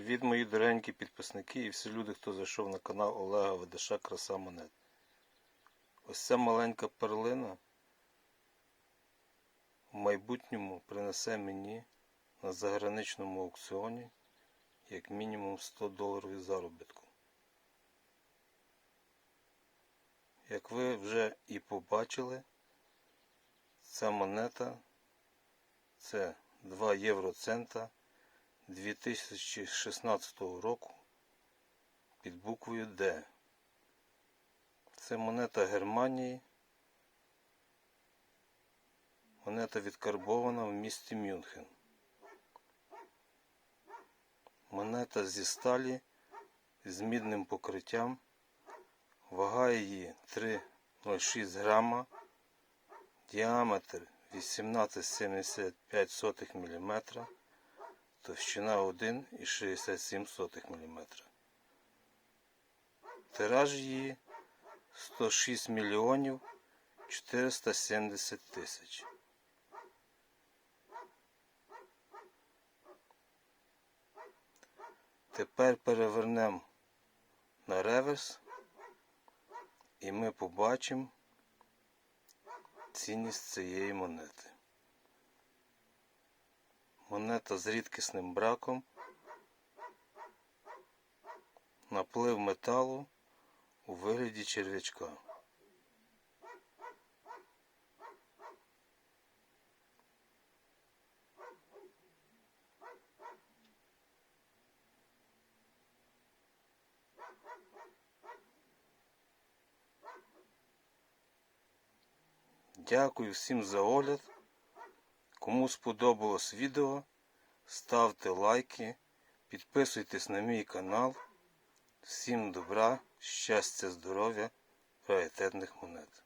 Привіт, мої дорогенькі підписники і всі люди, хто зайшов на канал Олега Ведеша Краса Монет. Ось ця маленька перлина в майбутньому принесе мені на заграничному аукціоні як мінімум 100 доларів заробітку. Як ви вже і побачили, ця монета це 2 євроцента 2016 року під буквою Д. Це монета Германії. Монета відкарбована в місті Мюнхен. Монета зі сталі з мідним покриттям. Вага її 3,06 грама. Діаметр 18,75 мм товщина 1,67 мм. Тираж її 106 мільйонів 470 тисяч. Тепер перевернемо на реверс і ми побачимо цінність цієї монети. Монета з рідкісним браком. Наплив металу у вигляді черв'ячка. Дякую всім за огляд. Кому сподобалось відео, ставте лайки, підписуйтесь на мій канал. Всім добра, щастя, здоров'я, раритетних монет.